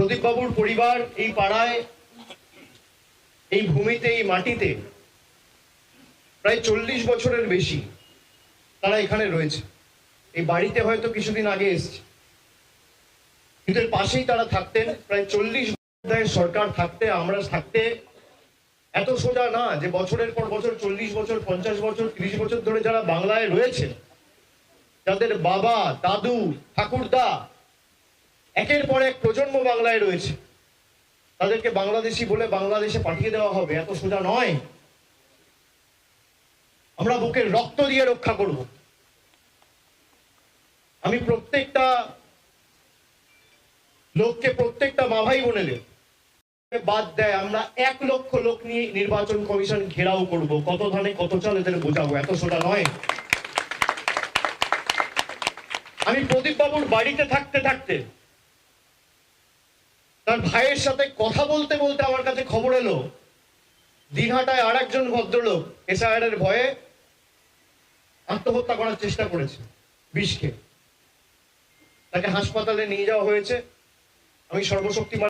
প্রদীপ বাবুর পরিবার এই পাড়ায়, এই ভূমিতে, এই মাটিতে প্রায় চল্লিশ বছরের বেশি তারা এখানে রয়েছে। এই বাড়িতে হয়তো কিছুদিন আগে এসছে। কিন্তু পাশেই তারা থাকতেন। প্রায় চল্লিশ সরকার থাকতে, আমরা থাকতে এত সোজা না যে বছরের পর বছর, চল্লিশ বছর, পঞ্চাশ বছর, ত্রিশ বছর ধরে যারা বাংলায় রয়েছে, যাদের বাবা, দাদু, ঠাকুরদা একের পর এক প্রজন্ম বাংলায় রয়েছে। তাদেরকে বাংলাদেশি বলে বাংলাদেশে পাঠিয়ে দেওয়া হবে, এত সোজা নয়। আমরা বুকের রক্ত দিয়ে রক্ষা করব। আমি প্রত্যেকটা লোককে প্রত্যেকটা মা ভাই বোনেদের বাদ দেয়, আমরা এক লক্ষ লোক নিয়ে নির্বাচন কমিশন ঘেরাও করব। কত ধানে কত চাল এদের বোঝাবো, এত সোজা নয়। আমি প্রদীপ বাবুর বাড়িতে থাকতে থাকতে তার ভাইয়ের সাথে কথা বলতে বলতে আমার কাছে খবর এলো। দিনহাটায় আর একজন ভদ্রলোক এসআইআর এর ভয়ে আত্মহত্যা করার চেষ্টা করেছে বিষকে। তাকে হাসপাতালে নিয়ে যাওয়া হয়েছে। আমি সর্বশক্তিমান